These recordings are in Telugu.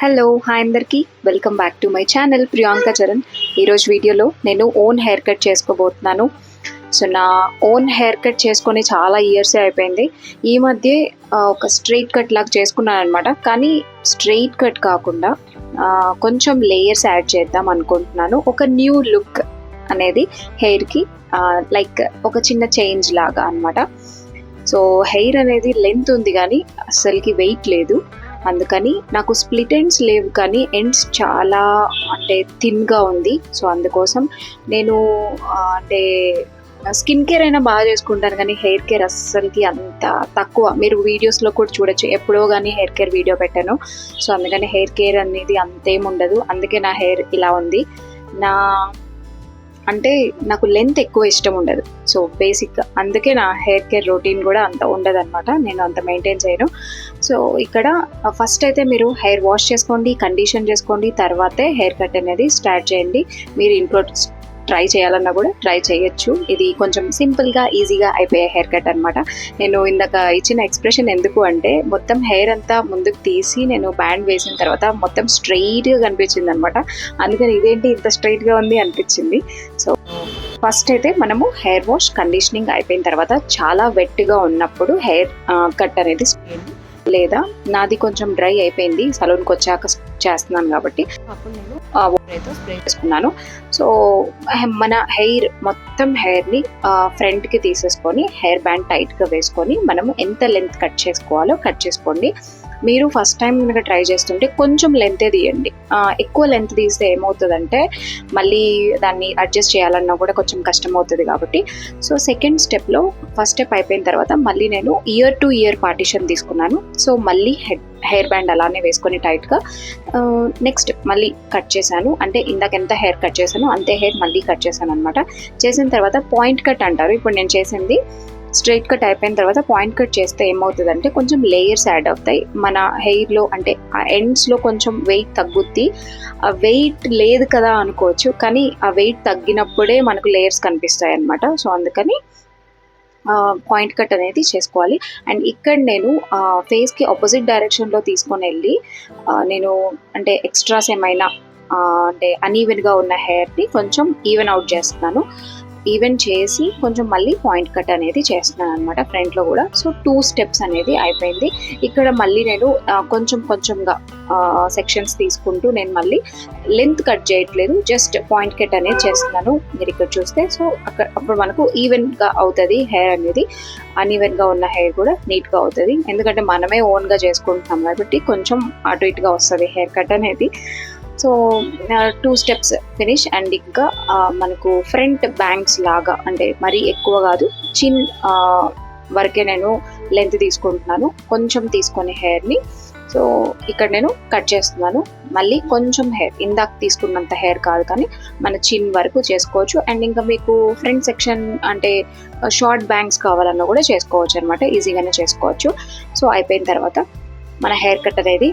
హలో హాయ్ అందరికీ. Welcome back to my channel Priyanka Charan ఈరోజు వీడియోలో నేను ఓన్ హెయిర్ కట్ చేసుకోబోతున్నాను. సో నా ఓన్ హెయిర్ కట్ చేసుకొని చాలా ఇయర్సే అయిపోయింది. ఈ మధ్య ఒక స్ట్రైట్ కట్ లాగా చేసుకున్నాను అనమాట కానీ స్ట్రైట్ కట్ కాకుండా కొంచెం లేయర్స్ యాడ్ చేద్దాం అనుకుంటున్నాను. ఒక న్యూ లుక్ అనేది హెయిర్కి లైక్ ఒక చిన్న చేంజ్ లాగా అనమాట సో హెయిర్ అనేది లెంత్ ఉంది కానీ అస్సలకి వెయిట్ లేదు. అందుకని నాకు స్ప్లిట్ ఎండ్స్ లేవు కానీ ఎండ్స్ చాలా అంటే థిన్గా ఉంది. సో అందుకోసం నేను అంటే స్కిన్ కేర్ అయినా బాగా చేసుకుంటాను కానీ హెయిర్ కేర్ అస్సలకి అంత తక్కువ. మీరు వీడియోస్లో కూడా చూడొచ్చు. ఎప్పుడో కానీ హెయిర్ కేర్ వీడియో పెట్టాను. సో అందుకని హెయిర్ కేర్ అనేది అంతేం ఉండదు. అందుకే నా హెయిర్ ఇలా ఉంది. నా అంటే నాకు లెంత్ ఎక్కువ ఇష్టం ఉండదు. సో బేసిక్గా అందుకే నా హెయిర్ కేర్ రొటీన్ కూడా అంత ఉండదు అనమాట నేను అంత మెయింటైన్ చేయను. సో ఇక్కడ ఫస్ట్ అయితే మీరు హెయిర్ వాష్ చేసుకోండి కండిషన్ చేసుకోండి తర్వాతే హెయిర్ కట్ అనేది స్టార్ట్ చేయండి. మీరు ఇంట్లో ట్రై చేయాలన్నా కూడా ట్రై చేయొచ్చు. ఇది కొంచెం సింపుల్గా ఈజీగా అయిపోయే హెయిర్ కట్ అనమాట నేను ఇందాక ఇచ్చిన ఎక్స్ప్రెషన్ ఎందుకు అంటే మొత్తం హెయిర్ అంతా ముందుకు తీసి నేను బ్యాండ్ వేసిన తర్వాత మొత్తం స్ట్రైట్గా కనిపించింది అనమాట అందుకని ఇదేంటి ఇంత స్ట్రైట్గా ఉంది అనిపించింది. సో ఫస్ట్ అయితే మనము హెయిర్ వాష్ కండిషనింగ్ అయిపోయిన తర్వాత చాలా వెట్గా ఉన్నప్పుడు హెయిర్ కట్ అనేది లేదా నాది కొంచెం డ్రై అయిపోయింది సలూన్కి వచ్చాక చేస్తున్నాను కాబట్టి. అప్పుడు నేను వాటర్తో స్ప్రే చేసుకున్నాను. సో మన హెయిర్ మొత్తం హెయిర్ని ఫ్రంట్కి తీసేసుకొని హెయిర్ బ్యాండ్ టైట్గా వేసుకొని మనము ఎంత లెంత్ కట్ చేసుకోవాలో కట్ చేసుకోండి. మీరు ఫస్ట్ టైం కనుక ట్రై చేస్తుంటే కొంచెం లెంతే తీయండి. ఎక్కువ లెంత్ తీస్తే ఏమవుతుందంటే మళ్ళీ దాన్ని అడ్జస్ట్ చేయాలన్నా కూడా కొంచెం కష్టం అవుతుంది కాబట్టి సో సెకండ్ స్టెప్లో ఫస్ట్ స్టెప్ అయిపోయిన తర్వాత మళ్ళీ నేను ఇయర్ టు ఇయర్ పార్టిషన్ తీసుకున్నాను. సో మళ్ళీ హెడ్ హెయిర్ బ్యాండ్ అలానే వేసుకొని టైట్గా నెక్స్ట్ మళ్ళీ కట్ చేశాను. అంటే ఇందాక ఎంత హెయిర్ కట్ చేశానో అంతే హెయిర్ మళ్ళీ కట్ చేశాను అనమాట చేసిన తర్వాత పాయింట్ కట్ అంటారు. ఇప్పుడు నేను చేసింది స్ట్రైట్ కట్ అయిపోయిన తర్వాత పాయింట్ కట్ చేస్తే ఏమవుతుందంటే కొంచెం లేయర్స్ యాడ్ అవుతాయి. మన హెయిర్లో అంటే ఆ ఎండ్స్లో కొంచెం వెయిట్ తగ్గుద్ది. ఆ వెయిట్ లేదు కదా అనుకోవచ్చు కానీ ఆ వెయిట్ తగ్గినప్పుడే మనకు లేయర్స్ కనిపిస్తాయి అనమాట సో అందుకని పాయింట్ కట్ అనేది చేసుకోవాలి. అండ్ ఇక్కడ నేను ఫేస్కి ఆపోజిట్ డైరెక్షన్లో తీసుకొని వెళ్ళి నేను అంటే ఎక్స్ట్రాస్ ఏమైనా అంటే అన్ఈవెన్గా ఉన్న హెయిర్ని కొంచెం ఈవెన్ అవుట్ చేస్తున్నాను. ఈవెన్ చేసి కొంచెం మళ్ళీ పాయింట్ కట్ అనేది చేస్తున్నాను అనమాట ఫ్రంట్లో కూడా. సో టూ స్టెప్స్ అనేది అయిపోయింది. ఇక్కడ మళ్ళీ నేను కొంచెం కొంచెంగా సెక్షన్స్ తీసుకుంటూ నేను మళ్ళీ లెంత్ కట్ చేయట్లేదు. జస్ట్ పాయింట్ కట్ అనేది చేస్తున్నాను. మీరు ఇక్కడ చూస్తే సో అక్కడ అప్పుడు మనకు ఈవెన్గా అవుతుంది హెయిర్ అనేది. అన్ఈవెన్గా ఉన్న హెయిర్ కూడా నీట్గా అవుతుంది. ఎందుకంటే మనమే ఓన్గా చేసుకుంటున్నాం కాబట్టి కొంచెం అటు ఇటుగా వస్తుంది హెయిర్ కట్ అనేది. So two steps finish and ఇంకా మనకు ఫ్రంట్ బ్యాంక్స్ లాగా అంటే మరీ ఎక్కువ కాదు చిన్ వరకే నేను లెంత్ తీసుకుంటున్నాను. కొంచెం తీసుకొని హెయిర్ని సో ఇక్కడ నేను కట్ చేస్తున్నాను. మళ్ళీ కొంచెం హెయిర్ ఇందాక తీసుకున్నంత హెయిర్ కాదు కానీ మన చిన్ వరకు చేసుకోవచ్చు. అండ్ ఇంకా మీకు ఫ్రంట్ సెక్షన్ అంటే షార్ట్ బ్యాంక్స్ కావాలన్నా కూడా చేసుకోవచ్చు అనమాట ఈజీగానే చేసుకోవచ్చు. సో అయిపోయిన తర్వాత మన హెయిర్ కట్ అనేది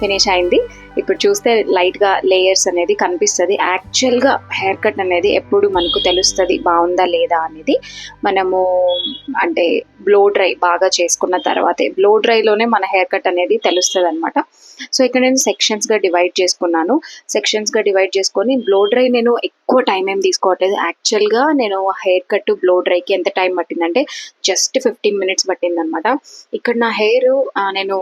ఫినిష్ అయింది. ఇప్పుడు చూస్తే లైట్గా లేయర్స్ అనేది కనిపిస్తుంది. యాక్చువల్గా హెయిర్ కట్ అనేది ఎప్పుడు మనకు తెలుస్తుంది బాగుందా లేదా అనేది. మనము అంటే బ్లో డ్రై బాగా చేసుకున్న తర్వాతే బ్లో డ్రైలోనే మన హెయిర్ కట్ అనేది తెలుస్తుంది అనమాట సో ఇక్కడ నేను సెక్షన్స్గా డివైడ్ చేసుకున్నాను. సెక్షన్స్గా డివైడ్ చేసుకొని బ్లో డ్రై నేను ఎక్కువ టైం ఏం తీసుకోవట్లేదు. యాక్చువల్గా నేను హెయిర్ కట్ బ్లో డ్రైకి ఎంత టైం పట్టిందంటే జస్ట్ ఫిఫ్టీన్ మినిట్స్ పట్టింది అనమాట ఇక్కడ నా హెయిర్ నేను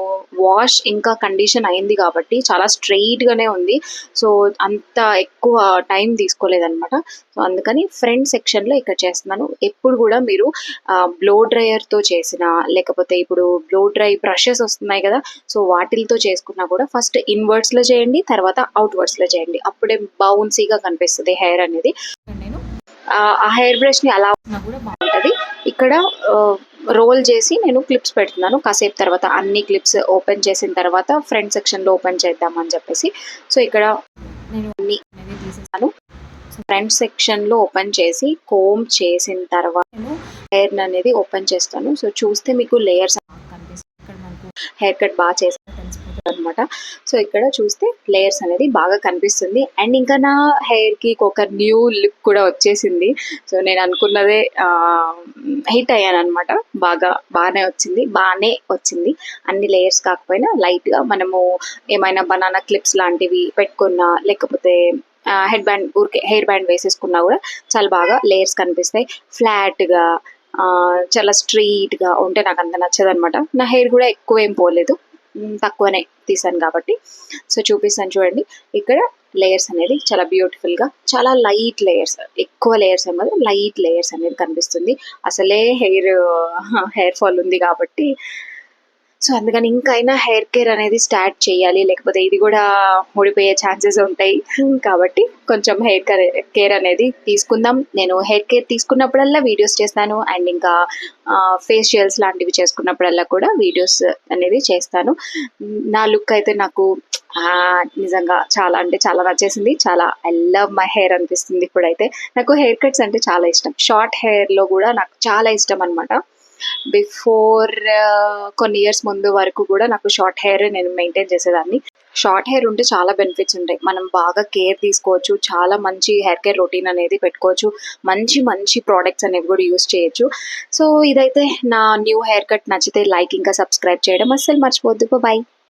వాష్ ఇంకా కండిషన్ అయింది కాబట్టి చాలా స్ట్రెయిట్గానే ఉంది. సో అంత ఎక్కువ టైం తీసుకోలేదన్నమాట. సో అందుకని ఫ్రంట్ సెక్షన్లో ఇక్కడ చేస్తున్నాను. ఎప్పుడు కూడా మీరు బ్లో డ్రైయర్తో చేసిన లేకపోతే ఇప్పుడు బ్లో డ్రై బ్రషెస్ వస్తున్నాయి కదా సో వాటిలతో చేసుకున్నా కూడా ఫస్ట్ ఇన్వర్డ్స్లో చేయండి తర్వాత అవుట్వర్డ్స్లో చేయండి. అప్పుడే బౌన్సీగా కనిపిస్తుంది హెయిర్ అనేది. నేను ఆ హెయిర్ బ్రష్ని అలా ఉన్నా కూడా బాగుంటుంది. ఇక్కడ రోల్ చేసి నేను క్లిప్స్ పెడుతున్నాను. కాసేపు తర్వాత అన్ని క్లిప్స్ ఓపెన్ చేసిన తర్వాత ఫ్రంట్ సెక్షన్లో ఓపెన్ చేద్దామని చెప్పేసి. సో ఇక్కడ నేను అన్ని తీసేసాను. ఫ్రంట్ సెక్షన్లో ఓపెన్ చేసి కోమ్ చేసిన తర్వాత నేను హెయిర్ అనేది ఓపెన్ చేస్తాను. సో చూస్తే మీకు లేయర్స్ కనిపిస్తుంది ఇక్కడ మనకు హెయిర్ కట్ బాగా చేసి అనమాట సో ఇక్కడ చూస్తే లేయర్స్ అనేది బాగా కనిపిస్తుంది. అండ్ ఇంకా నా హెయిర్కి ఒక న్యూ లుక్ కూడా వచ్చేసింది. సో నేను అనుకున్నదే హిట్ అయ్యాను అనమాట బాగా బాగానే వచ్చింది. బాగానే వచ్చింది. అన్ని లేయర్స్ కాకపోయినా లైట్గా మనము ఏమైనా బనానా క్లిప్స్ లాంటివి పెట్టుకున్నా లేకపోతే హెడ్ బ్యాండ్ ఊరికే హెయిర్ బ్యాండ్ వేసేసుకున్నా కూడా చాలా బాగా లేయర్స్ కనిపిస్తాయి. ఫ్లాట్గా చాలా స్ట్రీట్గా ఉంటే నాకు అంత నచ్చదనమాట నా హెయిర్ కూడా ఎక్కువ ఏం పోలేదు. తక్కువనే తీసాను కాబట్టి. సో చూపిస్తాను చూడండి. ఇక్కడ లేయర్స్ అనేది చాలా బ్యూటిఫుల్గా చాలా లైట్ లేయర్స్ ఎక్కువ లేయర్స్ ఏమో లైట్ లేయర్స్ అనేది కనిపిస్తుంది. అసలే హెయిర్ హెయిర్ ఫాల్ ఉంది కాబట్టి సో అందుకని ఇంకైనా హెయిర్ కేర్ అనేది స్టార్ట్ చేయాలి. లేకపోతే ఇది కూడా ఊడిపోయే ఛాన్సెస్ ఉంటాయి. కాబట్టి కొంచెం హెయిర్ కేర్ కేర్ అనేది తీసుకుందాం. నేను హెయిర్ కేర్ తీసుకున్నప్పుడల్లా వీడియోస్ చేస్తాను. అండ్ ఇంకా ఫేషియల్స్ లాంటివి చేసుకున్నప్పుడల్లా కూడా వీడియోస్ అనేది చేస్తాను. నా లుక్ అయితే నాకు నిజంగా చాలా అంటే చాలా నచ్చేసింది. చాలా ఐ లవ్ మై హెయిర్ అనిపిస్తుంది ఇప్పుడైతే. నాకు హెయిర్ కట్స్ అంటే చాలా ఇష్టం. షార్ట్ హెయిర్లో కూడా నాకు చాలా ఇష్టం అనమాట బిఫోర్ uh, కొన్ని ఇయర్స్ ముందు వరకు కూడా నాకు షార్ట్ హెయిర్ నేను మెయింటైన్ చేసేదాన్ని. షార్ట్ హెయిర్ ఉంటే చాలా బెనిఫిట్స్ ఉంటాయి. మనం బాగా కేర్ తీసుకోవచ్చు చాలా మంచి హెయిర్ కేర్ రొటీన్ అనేది పెట్టుకోవచ్చు మంచి మంచి ప్రోడక్ట్స్ అనేవి కూడా యూస్ చేయొచ్చు. సో ఇదైతే నా న్యూ హెయిర్ కట్ నచ్చితే లైక్ ఇంకా సబ్స్క్రైబ్ చేయడం అస్సలు మర్చిపోద్దు బాయ్